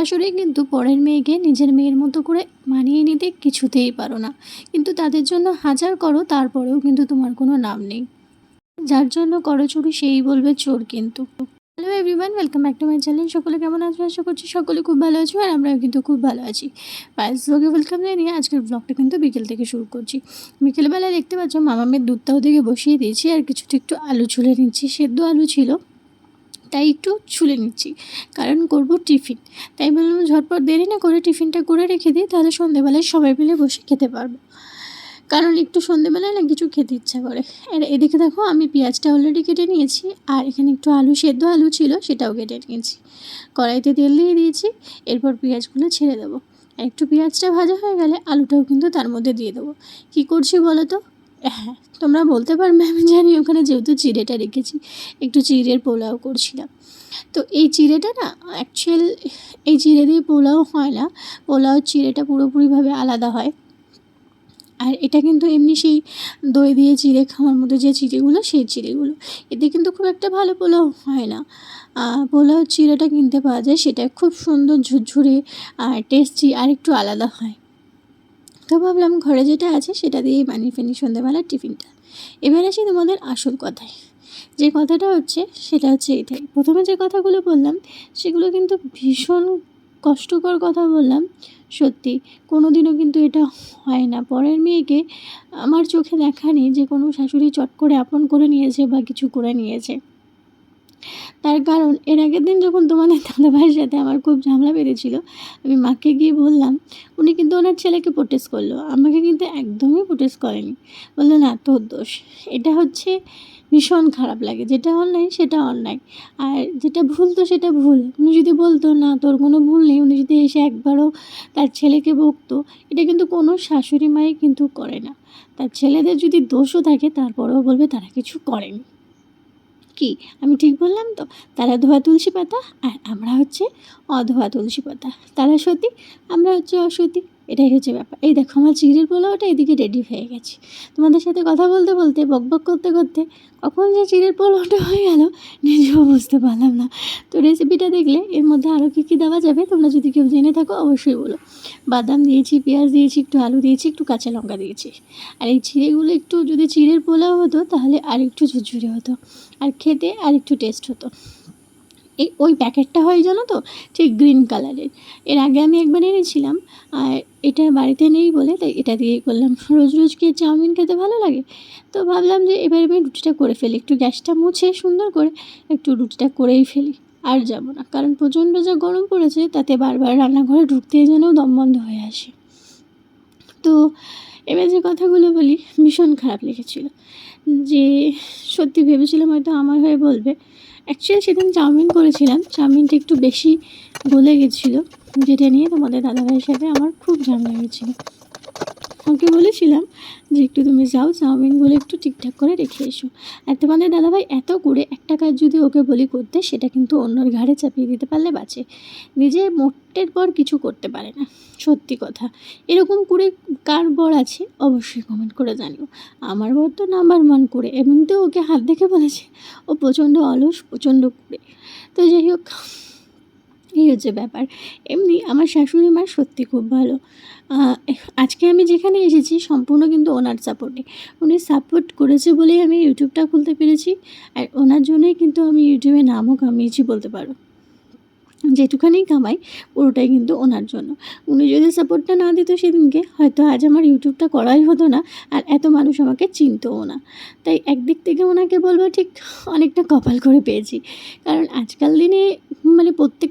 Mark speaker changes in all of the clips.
Speaker 1: শাশুড়ি কিন্তু পরের মেয়েকে নিজের মেয়ের মতো করে মানিয়ে নিতে কিছুতেই পারো না। কিন্তু তাদের জন্য হাজার করো, তারপরেও কিন্তু তোমার কোনো নাম নেই। যার জন্য করো চুরি, সেই বলবে চোর কিন্তু। Hello everyone welcome back to my channel সকলে কেমন আছো? আশা করছি সকলে খুব ভালো আছো আর আমরাও কিন্তু খুব ভালো আছি। ফার্স্ট ওকে ওয়েলকাম জানিয়ে আজকের ব্লগটা কিন্তু বিকেল থেকে শুরু করছি। বিকেলবেলা দেখতে পাচ্ছ মামামের দুধটাও দিকে বসিয়ে দিয়েছি আর কিছুটা একটু আলু ছুলে নিচ্ছি। সেদ্ধ আলু ছিল। তাই একটু ছুলে নিচ্ছি। কারণ করব টিফিন। তাই বললাম, ঝটপট দেরি না করে টিফিনটা করে রেখে দিই, তাহলে সন্ধেবেলায় সবাই মিলে বসে খেতে পারব। কারণ একটু সন্ধেবেলায় না কিছু খেতে ইচ্ছা করে। আর এদিকে দেখো, আমি পেঁয়াজটা অলরেডি কেটে নিয়েছি, আর এখানে একটু আলু, সেদ্ধ আলু ছিল, সেটাও কেটে নিয়েছি। কড়াইতে তেল দিয়ে দিয়েছি, এরপর পেঁয়াজগুলো ছেড়ে দেবো। একটু পেঁয়াজটা ভাজা হয়ে গেলে আলুটাও কিন্তু তার মধ্যে দিয়ে দেবো। কী করছি বলো তো? তোমরা বলতে পারবে, আমি জানি ওখানে যেহেতু চিড়েটা রেখেছি, একটু চিড়ের পোলাও করছিলাম। তো এই চিড়েটা না অ্যাকচুয়াল এই চিড়ে দিয়ে পোলাও হয় না, পোলাও চিড়েটা পুরোপুরিভাবে আলাদা হয়। আর এটা কিন্তু এমনি সেই দই দিয়ে চিড়ে খাওয়ার মধ্যে যে চিড়েগুলো, সেই চিড়েগুলো। এতে কিন্তু খুব একটা ভালো পোলাও হয় না। পোলাও চিড়েটা কিনতে পাওয়া যায়, সেটা খুব সুন্দর, ঝুরঝুরে, আর টেস্টি আর একটু আলাদা হয়। তো ভাবলাম ঘরে যেটা আছে সেটা দিয়েই বানিয়ে ফেলি সন্ধ্যাবেলার টিফিনটা। এবার আসি তোমাদের আসল কথায়। যে কথাটা হচ্ছে সেটা হচ্ছে এটাই। প্রথমে যে কথাগুলো বললাম, সেগুলো কিন্তু ভীষণ কষ্টকর কথা বললাম, সত্যি। কোনো দিনও কিন্তু এটা হয় না। পরের মেয়েকে আমার চোখে দেখা নেই যে কোনো শাশুড়ি চট করে আপন করে নিয়েছে বা কিছু করে নিয়েছে। তার কারণ, এর আগের দিন যখন তোমাদের দাদাভাইয়ের সাথে আমার খুব ঝামেলা বেঁধেছিল, আমি মাকে গিয়ে বললাম, উনি কিন্তু ওনার ছেলেকে প্রোটেস্ট করল। আমাকে কিন্তু একদমই প্রোটেস্ট করেনি। বলল, না, তোর দোষ। এটা হচ্ছে ভীষণ খারাপ লাগে। যেটা অন্যায়, সেটা অন্যায়। আর যেটা ভুল, তো সেটা ভুল। উনি যদি বলতো, না, তোর কোনো ভুল নেই। উনি যদি এসে একবারও তার ছেলেকে বকতো, এটা কিন্তু কোনো শাশুড়ি মাই কিন্তু করে না। তার ছেলেদের যদি দোষও থাকে, তারপরেও বলবে তারা কিছু করেনি। কি? আমি ঠিক বললাম তো? তারা ধোয়া তুলসী পাতা আর আমরা হচ্ছে অধোয়া তুলসী পাতা। তারা সতী, আমরা হচ্ছে অসতী। এটাই হচ্ছে ব্যাপার। এই দেখো, আমার চিড়ের পোলাওটা এদিকে রেডি হয়ে গেছে। তোমাদের সাথে কথা বলতে বলতে, বক বক করতে করতে কখন যে চিড়ের পোলাওটা হয়ে গেল, নিজেও বুঝতে পারলাম না। তো রেসিপিটা দেখলে এর মধ্যে আরও কী কী দেওয়া যাবে? তোমরা যদি কেউ জেনে থাকো, অবশ্যই বলো। বাদাম দিয়েছি, পেঁয়াজ দিয়েছি, একটু আলু দিয়েছি, একটু কাঁচা লঙ্কা দিয়েছি। আর এই চিড়েগুলো একটু যদি চিড়ের পোলাও হতো, তাহলে আর একটু ঝুরঝুরে হতো। আর খেতে আর একটু টেস্ট হতো। এই ওই প্যাকেটটা হয় জানো তো? ঠিক গ্রিন কালারের এর। আগে আমি একবার এনেছিলাম, আর এটা বাড়িতে নেই বলে তাই এটা দিয়েই করলাম। রোজ রোজ গিয়ে চাউমিন খেতে ভালো লাগে? তো ভাবলাম যে এবার আমি রুটিটা করে ফেলি। একটু গ্যাসটা মুছে সুন্দর করে একটু রুটিটা করেই ফেলি। আর যাব না, কারণ প্রচণ্ড যা গরম পড়েছে তাতে বারবার রান্নাঘরে ঢুকতেই যেন দম বন্ধ হয়ে আসে। তো এবার যে কথাগুলো বলি, ভীষণ খারাপ লেগেছিল। যে সত্যি ভেবেছিলাম হয়তো আমার হয়ে বলবে। অ্যাকচুয়ালি সেদিন চাউমিন করেছিলাম। চাউমিনটা একটু বেশি গলে গেছিল। যেটা নিয়ে তোমাদের দাদাভাইয়ের সাথে আমার খুব ঝামেলা হয়েছিলো। ওকে বলেছিলাম যে একটু তুমি যাও চাউমিনগুলো একটু ঠিকঠাক করে রেখে এসো। আর তোমাদের দাদাভাই এত করে একটা কাজ যদি ওকে বলি করতে, সেটা কিন্তু অন্যর ঘাড়ে চাপিয়ে দিতে পারলে বাঁচে। নিজে মোটের পর কিছু করতে পারে না, সত্যি কথা। এরকম করে কার বর আছে, অবশ্যই কমেন্ট করে জানিও। আমার বর তো নাম্বার ওয়ান করে, এমনিতেও ওকে হাত দেখে বলেছে, ও প্রচণ্ড অলস, প্রচণ্ড করে তো যাই হোক এই হচ্ছে ব্যাপার। এমনি আমার শাশুড়ি মা সত্যি খুব ভালো। আজকে আমি যেখানে এসেছি সম্পূর্ণ কিন্তু ওনার সাপোর্টে উনি সাপোর্ট করেছে বলেই আমি ইউটিউবটা খুলতে পেরেছি আর ওনার জন্যই কিন্তু আমি ইউটিউবে নামও কামিয়েছি বলতে পারো। যেটুখানি কামাই, পুরোটাই কিন্তু ওনার জন্য। উনি যদি সাপোর্টটা না দিত সেদিনকে, হয়তো আজ আমার ইউটিউবটা করাই হতো না আর এত মানুষ আমাকে চিনতও না। তাই একদিক থেকে ওনাকে বলব, ঠিক অনেকটা কপাল করে পেয়েছি। কারণ আজকাল দিনে মানে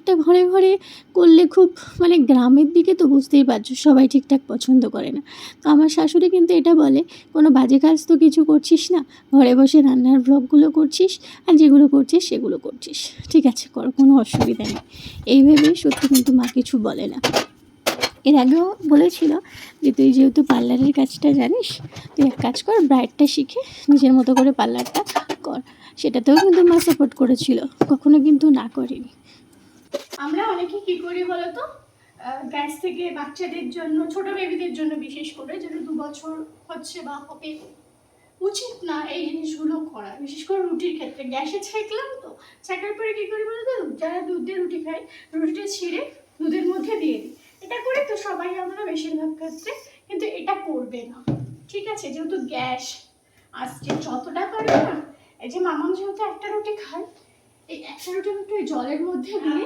Speaker 1: প্রত্যেকটা ঘরে ঘরে করলে খুব মানে গ্রামের দিকে তো বুঝতেই পারছ, সবাই ঠিকঠাক পছন্দ করে না। তো আমার শাশুড়ি কিন্তু এটা বলে, কোনো বাজে কাজ তো কিছু করছিস না, ঘরে বসে রান্নার ব্লগগুলো করছিস আর যেগুলো করছিস সেগুলো করছিস। ঠিক আছে, করো, কোনো অসুবিধা নেই। এই সত্যি কিন্তু মা কিছু বলে না। এর আগেও বলেছিল যে, তুই যেহেতু পার্লারের কাজটা জানিস, তুই এক কাজ কর ব্রাইডটা শিখে নিজের মতো করে পার্লারটা কর। সেটাতেও কিন্তু মা সাপোর্ট করেছিল, কখনো কিন্তু না করেনি।
Speaker 2: আমরা অনেকে কি করি বলতো? গ্যাস থেকে বাচ্চাদের জন্য, ছোট বেবিদের জন্য বিশেষ করে যেটা দু বছর হচ্ছে বা হবে, উচিত না এই জিনিসগুলো করা। বিশেষ করে রুটির ক্ষেত্রে। গ্যাসে ছেঁকলাম তো, ছেঁকার পরে কী করি বলতো? যারা দুধ দিয়ে রুটি খায়, রুটিটা ছিঁড়ে দুধের মধ্যে দিয়ে দিই। এটা করে তো সবাই আমরা বেশিরভাগ ক্ষেত্রে, কিন্তু এটা করবে না। ঠিক আছে? যেহেতু গ্যাস আসছে, যতটা পারবে না, এই যে মামাম যেহেতু একটা রুটি খায়, এই একটা রুটি একটু জলের মধ্যে দিয়ে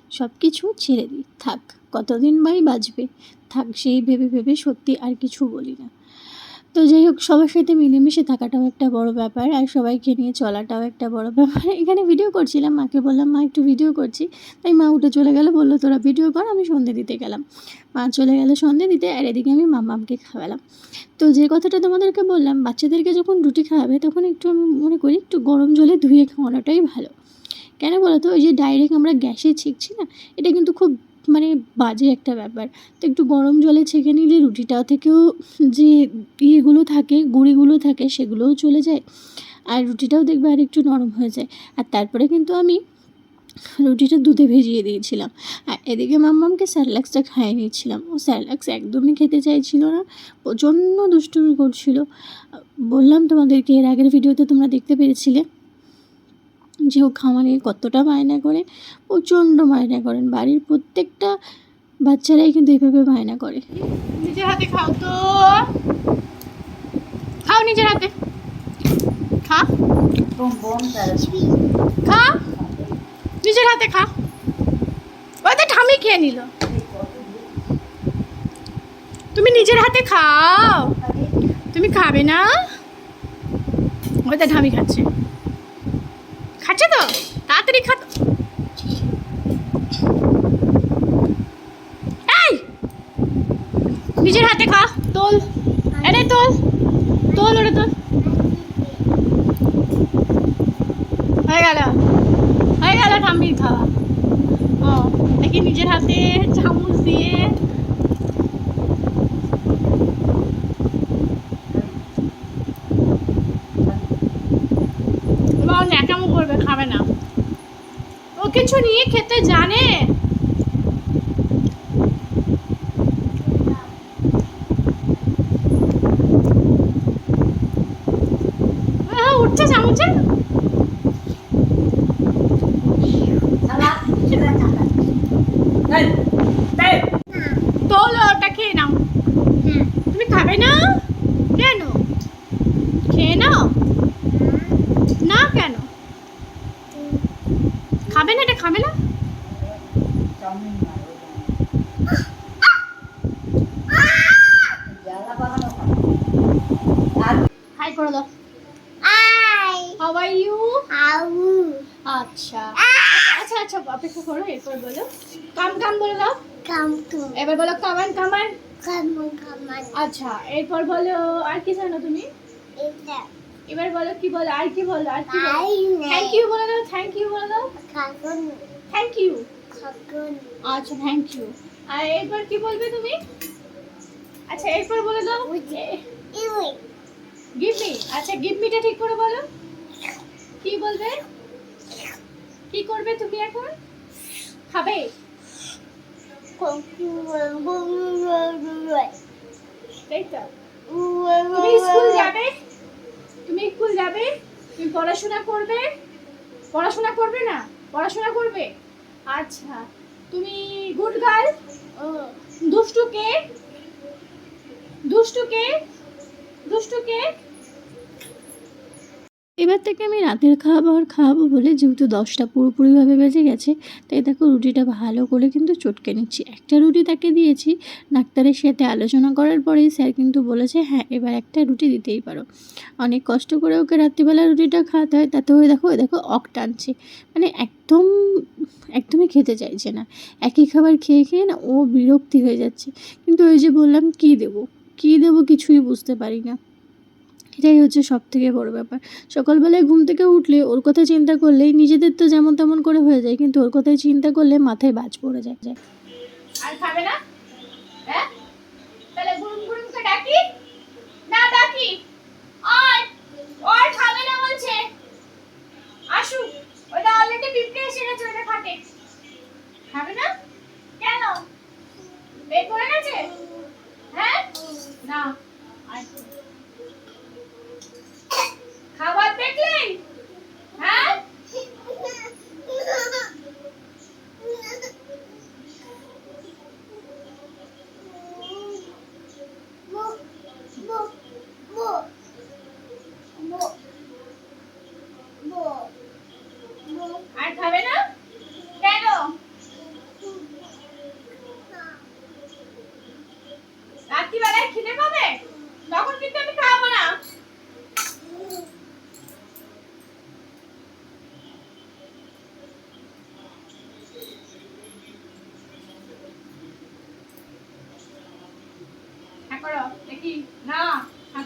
Speaker 1: সব কিছু ছেড়ে দিই। থাক, কতদিন বাই বাঁচবে? থাক, সেই ভেবে ভেবে সত্যি আর কিছু বলি না। তো যাই হোক, সবার সাথে মিলেমিশে থাকাটাও একটা বড় ব্যাপার আর সবাইকে নিয়ে চলাটাও একটা বড় ব্যাপার। এখানে ভিডিও করছিলাম, মাকে বললাম, মা, একটু ভিডিও করছি। তাই মা উঠে চলে গেল, বলল, তোরা ভিডিও কর, আমি সন্ধে দিতে গেলাম। মা চলে গেল সন্ধে দিতে আর এদিকে আমি মামামকে খাওয়ালাম। তো যে কথাটা তোমাদেরকে বললাম, বাচ্চাদেরকে যখন রুটি খাওয়াবে, তখন একটু আমি মনে করি একটু গরম জলে ধুয়ে খাওয়ানোটাই ভালো। কেন বলো তো ওই যে ডাইরেক্ট আমরা গ্যাসে ছেঁকছি না? এটা কিন্তু খুব মানে বাজে একটা ব্যাপার। তো একটু গরম জলে ছেঁকে নিলে রুটিটা থেকেও যে ইয়েগুলো থাকে, গুঁড়িগুলো থাকে, সেগুলোও চলে যায়। আর রুটিটাও দেখবে আর একটু নরম হয়ে যায়। আর তারপরে কিন্তু আমি রুটিটা দুধে ভেজিয়ে দিয়েছিলাম। আর এদিকে মাম্মামকে স্যারলাক্সটা খাইয়ে নিয়েছিলাম। ও স্যারলাক্স একদমই খেতে চাইছিল না, প্রচণ্ড দুষ্টুমি করছিল। বললাম তোমাদেরকে, এর আগের ভিডিওতে তোমরা দেখতে পেরেছিলে। যে ও নিয়ে কতটা বায়না করে প্রচণ্ড বায়না করেন। বাড়ির প্রত্যেকটা বাচ্চারাই কিন্তু এইভাবে বায়না করে।
Speaker 2: নিজের হাতে খাও তো। খাও নিজের হাতে। খা। খা। নিজের হাতে খা। তো ঠামি খেয়ে নিল। তুমি নিজের হাতে খাও। তুমি খাবে না? তো ঠামি খাচ্ছে। খাচ্ছে তো? তাড়াতাড়ি খা নিজের হাতে খা। তোল। এনে তোল। তোল ওরে তোল। হয়ে গেল। হয়ে গেল ঠাম্মির খাওয়া। ও, দেখি নিজের হাতে চামচ দিয়ে এবার ও ন্যাকামো করবে খাবে না ও কিছু নিয়ে খেতে জানে আহ, উঠছে চামচে তোলো ওটা খেয়ে নাও তুমি খাবে না কেন খেয়ে নাও না কেন খাবে না? এটা খাবে না হাই করে দাও হাউ আর ইউ আচ্ছা। আচ্ছা আচ্ছা অপেক্ষা করো এরপর বলো। কাম কাম বলে দাও। এবার বলো কামান কামান আচ্ছা এরপর বলো আর কি জানো তুমি? এবার বলো কি বলো আর কি বলো আর কি থ্যাংক ইউ বলে দাও থ্যাংক ইউ বলে দাও। থ্যাংক ইউ আচ্ছা থ্যাংক ইউ আর এরপর কি বলবে তুমি? আচ্ছা এরপর বলে দাও। গিভ মি আচ্ছা গিভ মিটা ঠিক করে বলো। কি বলবে? কি করবে তুমি এখন? খাবে? তাই তো। তুমি স্কুল যাবে? তুমি স্কুল যাবে, তুমি পড়াশোনা করবে? পড়াশোনা করবে না? পড়াশোনা করবে? আচ্ছা তুমি গুড গার্ল দুষ্টুকে দুষ্টুকে দুষ্টুকে
Speaker 1: এবার থেকে আমি রাতের খাবার খাওয়াবো বলে যেহেতু দশটা পুরোপুরিভাবে বেজে গেছে, তাই দেখো রুটিটা ভালো করে কিন্তু চটকে নিচ্ছি। একটা রুটি তাকে দিয়েছি, ডাক্তারের সাথে আলোচনা করার পরেই স্যার কিন্তু বলেছে হ্যাঁ এবার একটা রুটি দিতেই পারো। অনেক কষ্ট করে ওকে রাত্রিবেলা রুটিটা খাওয়াতে হয়, তাতে ওই দেখো ওই দেখো অক টানছে। মানে একদম, একদমই খেতে চাইছে না। একই খাবার খেয়ে খেয়ে না ও বিরক্তি হয়ে যাচ্ছে। কিন্তু ওই যে বললাম, কী দেবো? কী দেবো কিছুই বুঝতে পারি না। এটাই হচ্ছে সব থেকে বড় ব্যাপার। সকালবেলায় ঘুম থেকে উঠলে ওর কথা চিন্তা করলেই নিজেদের তো যেমন তেমন করে হয়ে যায়, কিন্তু ওর কথাই চিন্তা করলে মাথায় বাজ পড়ে যায়। যায়
Speaker 2: আর খাবে না না? আচ্ছা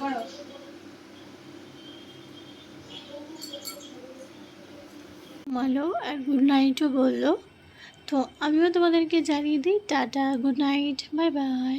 Speaker 2: করো
Speaker 1: ঘুমালো আর গুড নাইটও বলল। তো আমিও তোমাদেরকে জানিয়ে দিই, tata, good night, bye bye.